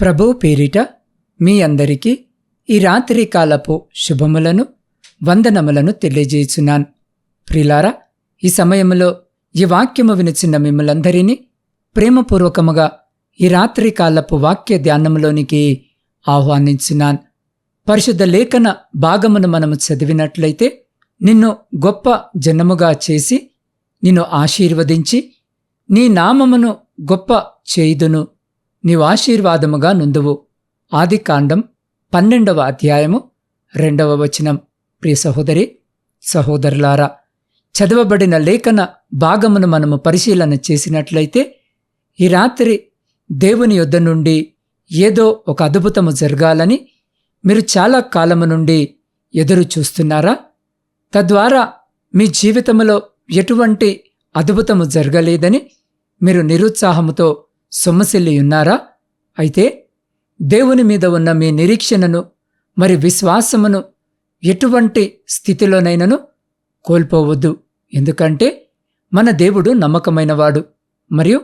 ప్రభువు పేరిట మీ అందరికీ ఈ రాత్రి కాలపు శుభములను వందనములను తెలియజేయుచున్నాను. ప్రిలారా ఈ సమయంలో ఈ వాక్యము వినిచిన మిమ్మలందరినీ ప్రేమపూర్వకముగా ఈ రాత్రి కాలపు వాక్య ధ్యానములోనికి ఆహ్వానించున్నాను. పరిశుద్ధ లేఖన భాగమును మనము చదివినట్లయితే నిన్ను గొప్ప జనముగా చేసి నిన్ను ఆశీర్వదించి నీ నామమును గొప్ప చేయుదును. నీవు ఆశీర్వాదముగా నుందువు. ఆదికాండం పన్నెండవ అధ్యాయము రెండవ వచనం. ప్రియ సహోదరి సహోదరులారా చదవబడిన లేఖన భాగమును మనము పరిశీలన చేసినట్లయితే ఈ రాత్రి దేవుని యొద్ద నుండి ఏదో ఒక అద్భుతము జరగాలని మీరు చాలా కాలము నుండి ఎదురు చూస్తున్నారా? తద్వారా మీ జీవితంలో ఎటువంటి అద్భుతము జరగలేదని మీరు నిరుత్సాహముతో సొమ్మసిల్లియున్నారా? అయితే దేవుని మీద ఉన్న మీ నిరీక్షణను మరి విశ్వాసమును ఎటువంటి స్థితిలోనైనను కోల్పోవద్దు. ఎందుకంటే మన దేవుడు నమ్మకమైనవాడు. మరియు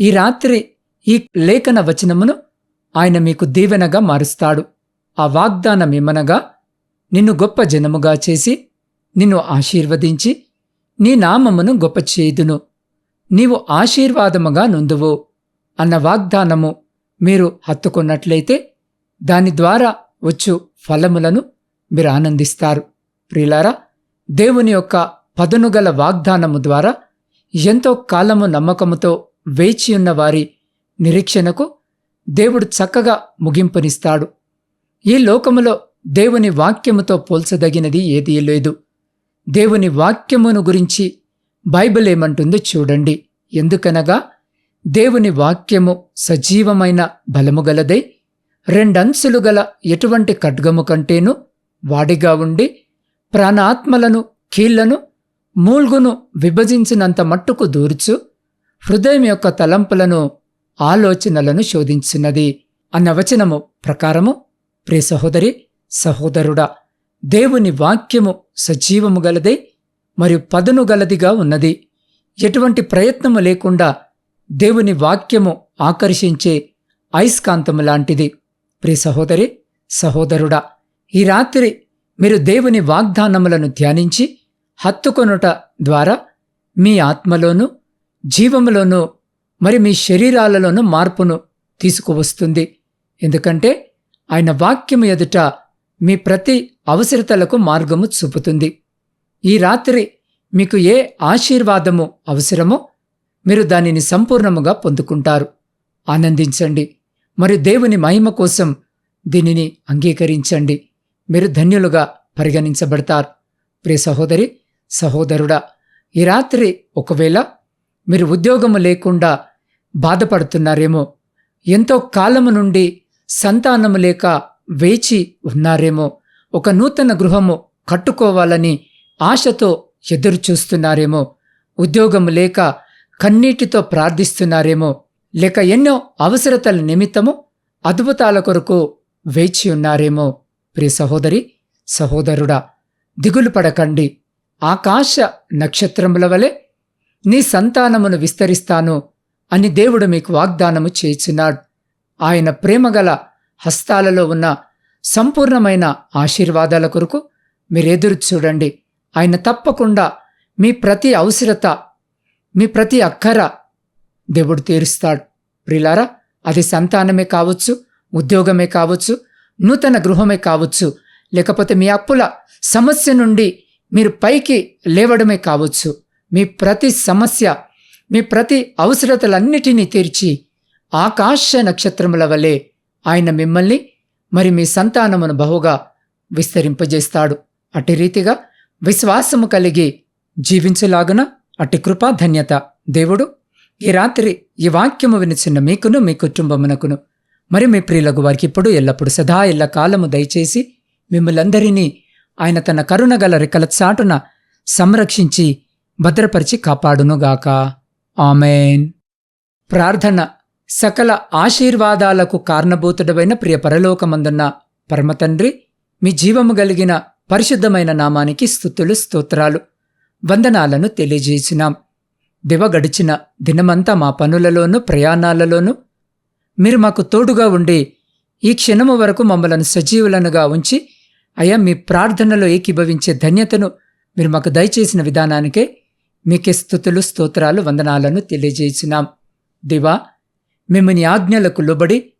ఈ రాత్రి ఈ లేఖన వచనమును ఆయన మీకు దీవెనగా మారుస్తాడు. ఆ వాగ్దానం ఏమనగా నిన్ను గొప్ప జనముగా చేసి నిన్ను ఆశీర్వదించి నీ నామమును గొప్ప చేయుదును నీవు ఆశీర్వాదముగా నుందువు. అన్న వాగ్దానము మీరు హత్తుకున్నట్లయితే దాని ద్వారా వచ్చు ఫలములను మీరు ఆనందిస్తారు. ప్రియులారా దేవుని యొక్క పదునుగల వాగ్దానము ద్వారా ఎంతో కాలము నమ్మకముతో వేచియున్న వారి నిరీక్షణకు దేవుడు చక్కగా ముగింపునిస్తాడు. ఈ లోకములో దేవుని వాక్యముతో పోల్చదగినది ఏదీ లేదు. దేవుని వాక్యమును గురించి బైబిల్ ఏమంటుందో చూడండి. ఎందుకనగా దేవుని వాక్యము సజీవమైన బలము గలదై. రెండంచులు గల ఎటువంటి ఖడ్గము కంటేను వాడిగా ఉండి ప్రాణాత్మలను కీళ్ళను మూల్గును విభజించినంత మట్టుకు దూర్చు హృదయం యొక్క తలంపులను ఆలోచనలను శోధించినది. అన్న వచనము ప్రకారము ప్రియ సహోదరి సహోదరుడా దేవుని వాక్యము సజీవము గలదై మరియు పదును గలదిగా ఉన్నది. ఎటువంటి ప్రయత్నము లేకుండా దేవుని వాక్యము ఆకర్షించే అయస్కాంతము లాంటిది. ప్రి సహోదరి సహోదరుడా ఈ రాత్రి మీరు దేవుని వాగ్దానములను ధ్యానించి హత్తుకొనుట ద్వారా మీ ఆత్మలోనూ జీవములోనూ మరి మీ శరీరాలలోనూ మార్పును తీసుకువస్తుంది. ఎందుకంటే ఆయన వాక్యము ఎదుట మీ ప్రతి అవసరతలకు మార్గము చూపుతుంది. ఈ రాత్రి మీకు ఏ ఆశీర్వాదము అవసరమో మీరు దానిని సంపూర్ణముగా పొందుకుంటారు. ఆనందించండి. మరి దేవుని మహిమ కోసం దీనిని అంగీకరించండి. మీరు ధన్యులుగా పరిగణించబడతారు. ప్రియ సహోదరి సహోదరుడా ఈ రాత్రి ఒకవేళ మీరు ఉద్యోగము లేకుండా బాధపడుతున్నారేమో ఎంతో కాలము నుండి సంతానము లేక వేచి ఉన్నారేమో ఒక నూతన గృహము కట్టుకోవాలని ఆశతో ఎదురు చూస్తున్నారేమో ఉద్యోగము లేక కన్నీటితో ప్రార్థిస్తున్నారేమో లేక ఎన్నో అవసరతల నిమిత్తము అద్భుతాల కొరకు వేచి ఉన్నారేమో. ప్రియ సహోదరి సహోదరుడా దిగులు పడకండి. ఆకాశ నక్షత్రముల వలె నీ సంతానమును విస్తరిస్తాను అని దేవుడు మీకు వాగ్దానము చేయుచున్నాడు. ఆయన ప్రేమగల హస్తాలలో ఉన్న సంపూర్ణమైన ఆశీర్వాదాల కొరకు మీరెదురు చూడండి. ఆయన తప్పకుండా మీ ప్రతి అవసరత మీ ప్రతి అక్కర దేవుడు తీరుస్తాడు. ప్రిలారా అది సంతానమే కావచ్చు ఉద్యోగమే కావచ్చు నూతన గృహమే కావచ్చు లేకపోతే మీ అప్పుల సమస్య నుండి మీరు పైకి లేవడమే కావచ్చు. మీ ప్రతి సమస్య మీ ప్రతి అవసరతలన్నిటినీ తీర్చి ఆకాశ నక్షత్రముల వలె ఆయన మిమ్మల్ని మరి మీ సంతానమును బహుగా విస్తరింపజేస్తాడు. అటు రీతిగా విశ్వాసము కలిగి జీవించలాగున అట్టి కృపా ధన్యత. దేవుడు ఈ రాత్రి ఈ వాక్యము వినిచిన్న మీకును మీ కుటుంబమునకును మరి మీ ప్రియులకు వారికి ఇప్పుడు ఎల్లప్పుడు సదా ఎల్ల కాలము దయచేసి మిమ్మలందరినీ ఆయన తన కరుణగల రెక్కల చాటున సంరక్షించి భద్రపరిచి కాపాడునుగాక. ఆమెన్. ప్రార్థన సకల ఆశీర్వాదాలకు కారణభూతుడమైన ప్రియ పరలోకమందున్న పరమతండ్రి మీ జీవము కలిగిన పరిశుద్ధమైన నామానికి స్థుతులు స్తోత్రాలు. వందనాలను తెలియజేసినాం. దివ గడిచిన దినమంతా మా పనులలోనూ ప్రయాణాలలోనూ మీరు మాకు తోడుగా ఉండి ఈ క్షణము వరకు మమ్మలను సజీవులనుగా ఉంచి అయ్యా మీ ప్రార్థనలో ఏకీభవించే ధన్యతను మీరు మాకు దయచేసిన విధానానికే మీకే స్థుతులు స్తోత్రాలు వందనాలను తెలియజేసినాం. దివా మేము నీ ఆజ్ఞలకు లోబడి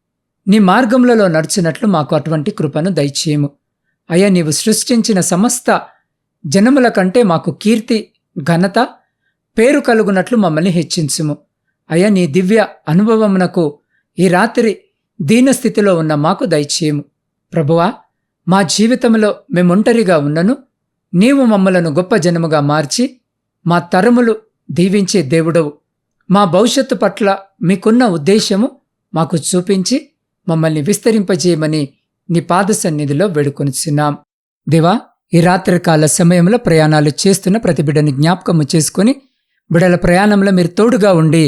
నీ మార్గములలో నడిచినట్లు మాకు అటువంటి కృపను దయచేయము. అయ్యా నీవు సృష్టించిన సమస్త జనముల కంటే మాకు కీర్తి ఘనత పేరు కలుగునట్లు మమ్మల్ని హెచ్చించుము. అయ్యా నీ దివ్య అనుభవమునకు ఈ రాత్రి దీనస్థితిలో ఉన్న మాకు దయచేయము. ప్రభువా మా జీవితంలో మేమొంటరిగా ఉన్నను నీవు మమ్మలను గొప్ప జనముగా మార్చి మా తరములు దీవించే దేవుడవు. మా భవిష్యత్తు పట్ల మీకున్న ఉద్దేశము మాకు చూపించి మమ్మల్ని విస్తరింపజేయమని నీ పాద సన్నిధిలో వేడుకొనిచున్నాం. దేవా ఈ రాత్రికాల సమయంలో ప్రయాణాలు చేస్తున్న ప్రతి బిడ్డని జ్ఞాపకము చేసుకుని బిడల ప్రయాణంలో మీరు తోడుగా ఉండి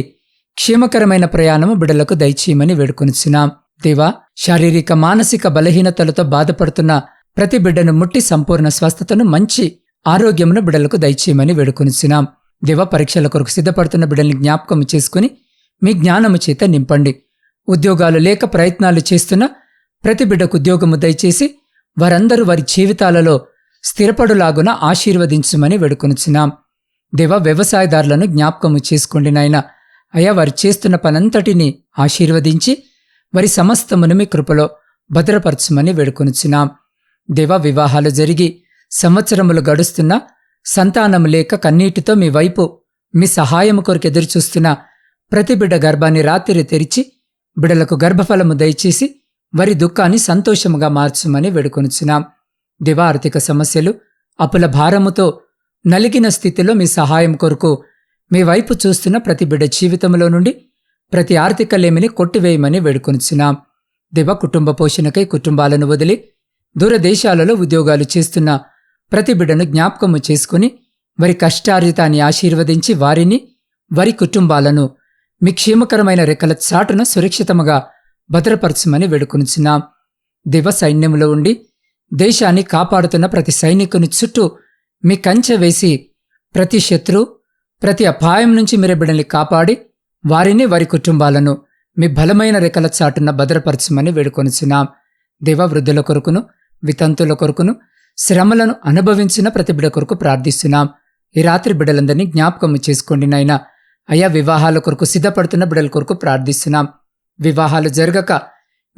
క్షేమకరమైన ప్రయాణము బిడలకు దయచేయమని వేడుకొనిచున్నాం. దేవా శారీరక మానసిక బలహీనతలతో బాధపడుతున్న ప్రతి బిడ్డను ముట్టి సంపూర్ణ స్వస్థతను మంచి ఆరోగ్యమును బిడలకు దయచేయమని వేడుకొనిచున్నాం. దేవ పరీక్షల కొరకు సిద్ధపడుతున్న బిడ్డల్ని జ్ఞాపకం చేసుకుని మీ జ్ఞానము చేత నింపండి. ఉద్యోగాలు లేక ప్రయత్నాలు చేస్తున్న ప్రతి బిడ్డకు ఉద్యోగము దయచేసి వారందరూ వారి జీవితాలలో స్థిరపడులాగున ఆశీర్వదించమని వేడుకొనుచున్నాం. దేవ వ్యవసాయదారులను జ్ఞాపకము చేసుకోండి నాయన. అయా వారు చేస్తున్న పనంతటిని ఆశీర్వదించి వారి సమస్తమును మీ కృపలో భద్రపరచమని వేడుకొనుచున్నాం. దేవ వివాహాలు జరిగి సంవత్సరములు గడుస్తున్న సంతానము లేక కన్నీటితో మీ వైపు మీ సహాయము కొరకు ఎదురుచూస్తున్న ప్రతి బిడ్డ గర్భాన్ని రాత్రి తెరిచి బిడలకు గర్భఫలము దయచేసి వారి దుఃఖాన్ని సంతోషముగా మార్చమని వేడుకొనుచున్నాం. దివా ఆర్థిక సమస్యలు అప్పుల భారముతో నలిగిన స్థితిలో మీ సహాయం కొరకు మీ వైపు చూస్తున్న ప్రతి బిడ్డ జీవితంలో నుండి ప్రతి ఆర్థిక లేమిని కొట్టివేయమని వేడుకొనుచున్నాం. దివ కుటుంబ పోషణకై కుటుంబాలను వదిలి దూరదేశాలలో ఉద్యోగాలు చేస్తున్న ప్రతి బిడ్డను జ్ఞాపకము చేసుకుని వారి కష్టార్జితాన్ని ఆశీర్వదించి వారిని వారి కుటుంబాలను మీ క్షేమకరమైన రెక్కల చాటున సురక్షితముగా భద్రపరచమని వేడుకొనిచున్నాం. దివ సైన్యంలో ఉండి దేశాన్ని కాపాడుతున్న ప్రతి సైనికుని చుట్టూ మీ కంచె వేసి ప్రతి శత్రు ప్రతి అపాయం నుంచి మీరు బిడ్డల్ని కాపాడి వారిని వారి కుటుంబాలను మీ బలమైన రెక్కల చాటున భద్రపరచమని వేడుకొనిచున్నాం. దేవ వృద్ధుల కొరకును వితంతుల కొరకును శ్రమలను అనుభవించిన ప్రతి బిడ్డ కొరకు ప్రార్థిస్తున్నాం. ఈ రాత్రి బిడ్డలందరినీ జ్ఞాపకము చేసుకోండి నాయనా. అయా వివాహాల కొరకు సిద్ధపడుతున్న బిడ్డల కొరకు ప్రార్థిస్తున్నాం. వివాహాలు జరగక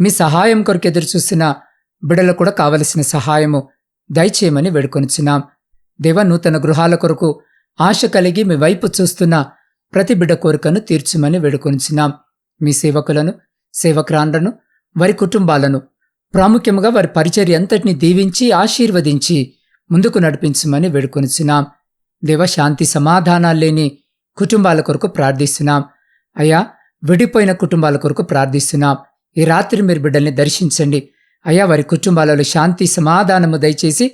మీ సహాయం కొరకు ఎదురు చూస్తున్న బిడలకు కూడా కావలసిన సహాయము దయచేయమని వేడుకొనిచున్నాం. దేవ నూతన గృహాల కొరకు ఆశ కలిగి మీ వైపు చూస్తున్న ప్రతి బిడ్డ కోరికను తీర్చుమని వేడుకొనిచున్నాం. మీ సేవకులను సేవక్రాండ్లను వారి కుటుంబాలను ప్రాముఖ్యముగా వారి పరిచర్య అంతటిని దీవించి ఆశీర్వదించి ముందుకు నడిపించమని వేడుకొనిచున్నాం. దేవ శాంతి సమాధానాలు లేని కుటుంబాల కొరకు ప్రార్థిస్తున్నాం. అయ్యా విడిపోయిన కుటుంబాల కొరకు ప్రార్థిస్తున్నాం. ఈ రాత్రి మీరు బిడ్డల్ని దర్శించండి. అయ్యా వారి కుటుంబాలలో శాంతి సమాధానము దయచేసి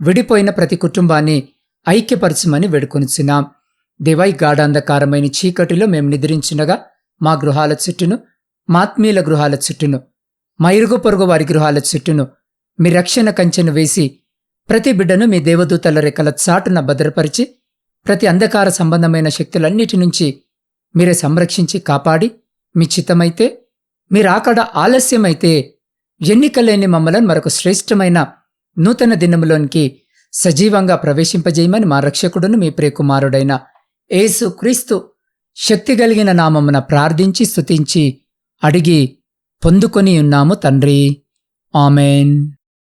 విడిపోయిన ప్రతి కుటుంబాన్ని ఐక్యపరచమని వేడుకొనిచున్నాం. దేవై గాఢాంధకారమైన చీకటిలో మేము నిద్రించుండగా మా గృహాల చుట్టూను మాత్మీయుల గృహాల చుట్టూను మా ఇరుగు పొరుగు వారి గృహాల చుట్టూను మీ రక్షణ కంచెను వేసి ప్రతి బిడ్డను మీ దేవదూతల రెక్కల చాటున భద్రపరిచి ప్రతి అంధకార సంబంధమైన శక్తులన్నిటి నుంచి మీరే సంరక్షించి కాపాడి మీ చిత్తమైతే మీరాకడ ఆలస్యమైతే ఎన్నికలేని మమ్మలను మరొక శ్రేష్టమైన నూతన దినములోనికి సజీవంగా ప్రవేశింపజేయమని మా రక్షకుడును మీ ప్రియకుమారుడైన యేసు క్రీస్తు శక్తి కలిగిన నామమున ప్రార్థించి స్తుతించి అడిగి పొందుకొని ఉన్నాము తండ్రి. ఆమెన్.